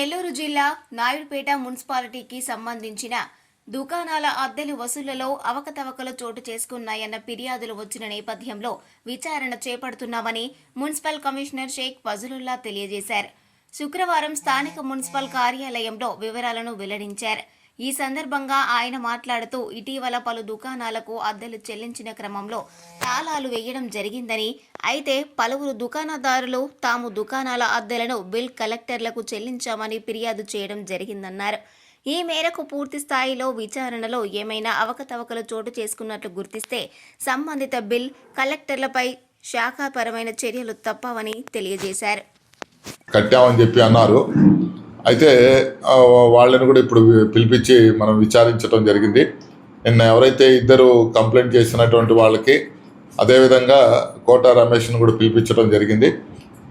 నెల్లూరు జిల్లా నాయుడుపేట మున్సిపాలిటీకి సంబంధించిన దుకాణాల అద్దెలు వసూళ్ళలో అవకతవకలు చోటు చేసుకున్నాయన్న ఫిర్యాదులు వచ్చిన నేపథ్యంలో విచారణ చేపడుతున్నామని మున్సిపల్ కమిషనర్ షేక్ ఫజలుల్లా తెలియజేశారు. శుక్రవారం స్థానిక మున్సిపల్ కార్యాలయంలో వివరాలను వెల్లడించారు. ఈ సందర్భంగా ఆయన మాట్లాడుతూ ఇటీవల పలు దుకాణాలకు అద్దెలు చెల్లించిన క్రమంలో తాళాలు వేయడం జరిగిందని. అయితే పలువురు దుకాణదారులు తాము దుకాణాల అద్దెలను బిల్ కలెక్టర్లకు చెల్లించామని ఫిర్యాదు చేయడం జరిగిందన్నారు. ఈ మేరకు పూర్తి స్థాయిలో విచారణలో ఏమైనా అవకతవకలు చోటు చేసుకున్నట్లు గుర్తిస్తే సంబంధిత బిల్ కలెక్టర్లపై శాఖాపరమైన చర్యలు తప్పవని తెలియజేశారు. కట్టామని చెప్పి అన్నారు. అయితే వాళ్ళని కూడా ఇప్పుడు పిలిపించి మనం విచారించడం జరిగింది. నిన్న ఎవరైతే ఇద్దరు కంప్లైంట్ చేసినటువంటి వాళ్ళకి అదేవిధంగా కోట రమేష్ను కూడా పిలిపించడం జరిగింది.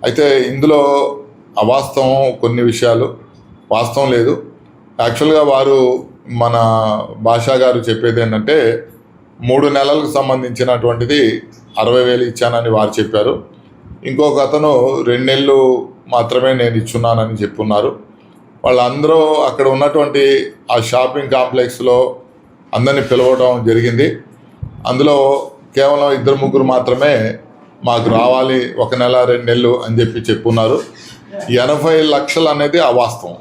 అయితే ఇందులో అవాస్తవం కొన్ని విషయాలు. వాస్తవం లేదు. యాక్చువల్గా వారు మన భాషా గారు చెప్పేది ఏంటంటే మూడు నెలలకు సంబంధించినటువంటిది అరవై వేలు ఇచ్చానని వారు చెప్పారు. ఇంకొక అతను రెండు నెలలు మాత్రమే నేను ఇచ్చున్నానని చెప్పున్నారు. వాళ్ళందరూ అక్కడ ఉన్నటువంటి ఆ షాపింగ్ కాంప్లెక్స్లో అందరిని పిలవడం జరిగింది. అందులో కేవలం ఇద్దరు ముగ్గురు మాత్రమే మాకు రావాలి ఒక నెల రెండు నెలలు అని చెప్పి చెప్పున్నారు. ఎనభై లక్షలు అనేది అవాస్తవం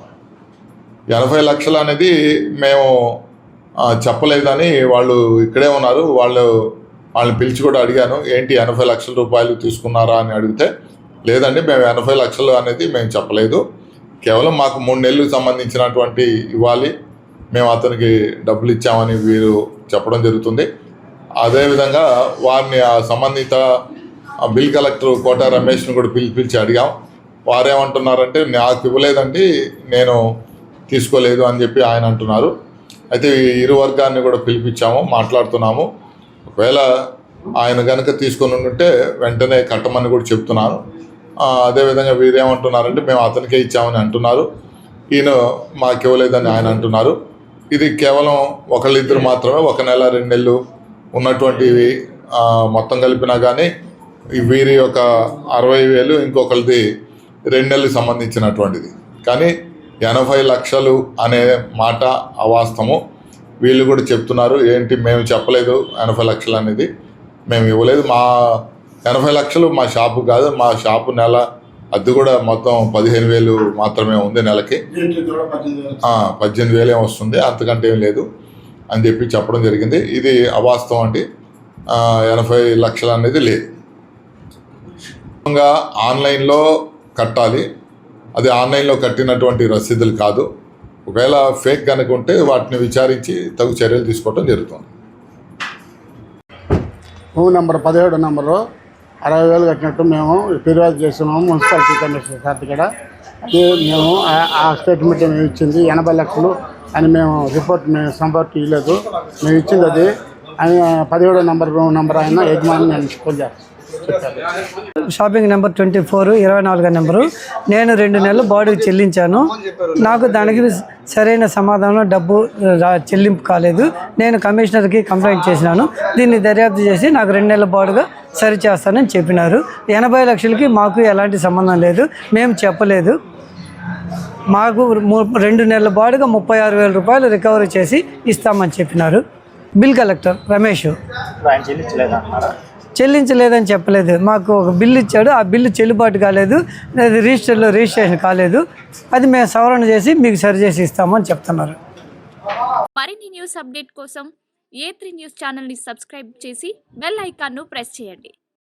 ఎనభై లక్షలు అనేది మేము చెప్పలేదని వాళ్ళు ఇక్కడే ఉన్నారు. వాళ్ళు వాళ్ళని పిలిచి కూడా అడిగాను ఏంటి ఎనభై లక్షల రూపాయలు తీసుకున్నారా? అని అడిగితే లేదండి మేము ఎనభై లక్షలు అనేది మేము చెప్పలేదు. కేవలం మాకు మూడు నెలలకు సంబంధించినటువంటి ఇవ్వాలి. మేము అతనికి డబ్బులు ఇచ్చామని వీరు చెప్పడం జరుగుతుంది. అదేవిధంగా వారిని ఆ సంబంధిత బిల్ కలెక్టర్ కోట రమేష్ను కూడా పిలిచి అడిగాం. వారేమంటున్నారంటే నాకు ఇవ్వలేదండి నేను తీసుకోలేదు అని చెప్పి ఆయన అంటున్నారు. అయితే ఇరు వర్గాన్ని కూడా పిలిపించాము మాట్లాడుతున్నాము. ఒకవేళ ఆయన కనుక తీసుకొని ఉంటే వెంటనే కట్టమని కూడా చెప్తున్నాను. అదేవిధంగా వీరేమంటున్నారంటే మేము అతనికే ఇచ్చామని అంటున్నారు. ఈయన మాకు ఇవ్వలేదని ఆయన అంటున్నారు. ఇది కేవలం ఒకళ్ళిద్దరు మాత్రమే ఒక నెల రెండు నెలలు ఉన్నటువంటివి మొత్తం కలిపినా కానీ వీరి యొక్క అరవై వేలు ఇంకొకరిది రెండు నెలలకు సంబంధించినటువంటిది. కానీ ఎనభై లక్షలు అనే మాట అవాస్తము వీళ్ళు కూడా చెప్తున్నారు ఏంటి మేము చెప్పలేదు ఎనభై లక్షలు అనేది. మేము ఇవ్వలేదు. మా ఎనభై లక్షలు మా షాపు కాదు మా షాపు నెల అద్దె కూడా మొత్తం పదిహేను వేలు మాత్రమే ఉంది నెలకి. పద్దెనిమిది వేలు వేలే వస్తుంది అంతకంటే ఏం లేదు అని చెప్పి చెప్పడం జరిగింది. ఇది అవాస్తవం అండి. ఎనభై లక్షలు అనేది లేదు. ఆన్లైన్లో కట్టాలి. అది ఆన్లైన్లో కట్టినటువంటి రసీదులు కాదు. ఒకవేళ ఫేక్ కనుక ఉంటే వాటిని విచారించి తగు చర్యలు తీసుకోవడం జరుగుతుంది. భూమి నెంబర్ పదిహేడు నెంబరు. అరవై వేలు కట్టినట్టు మేము ఫిర్యాదు చేస్తున్నాము మున్సిపాలిటీ కమిషనర్ సార్ దగ్గర అది మేము ఆ- స్టేట్మెంట్ మేము ఇచ్చింది ఎనభై లక్షలు అని మేము రిపోర్ట్ మేము సంపర్క్ ఇవ్వలేదు. మేము ఇచ్చింది అది. ఆయన పదిహేడో నెంబర్ నెంబర్ ఆయన యజమాని నేను ఫోన్ చేస్తాను. షాపింగ్ నెంబర్ ట్వంటీ ఫోర్ ఇరవై నాలుగో నెంబరు. నేను రెండు నెలలు బాడీకి చెల్లించాను. నాకు దానికి సరైన సమాధానం డబ్బు చెల్లింపు కాలేదు. నేను కమిషనర్కి కంప్లైంట్ చేసినాను. దీన్ని దర్యాప్తు చేసి నాకు రెండు నెలల బాడుగా సరిచేస్తానని చెప్పినారు. ఎనభై లక్షలకి మాకు ఎలాంటి సంబంధం లేదు. మేము చెప్పలేదు. మాకు ము- రెండు నెలల బాడుగా ముప్పై ఆరు వేల రూపాయలు రికవరీ చేసి ఇస్తామని చెప్పినారు. Bill collector Ramesh. చెల్లించలేదని చెప్పలేదు. మాకు ఒక బిల్లు ఇచ్చాడు. ఆ బిల్లు చెల్లుబాటు కాలేదు. అది రిజిస్టర్లో రిజిస్ట్రేషన్ కాలేదు. అది మేము సవరణ చేసి మీకు సరి చేసి ఇస్తామని చెప్తున్నారు. మరిన్ని న్యూస్ అప్డేట్ కోసం ఏ త్రీ న్యూస్ ఛానల్ని సబ్స్క్రైబ్ చేసి బెల్ ఐకాన్ను ప్రెస్ చేయండి.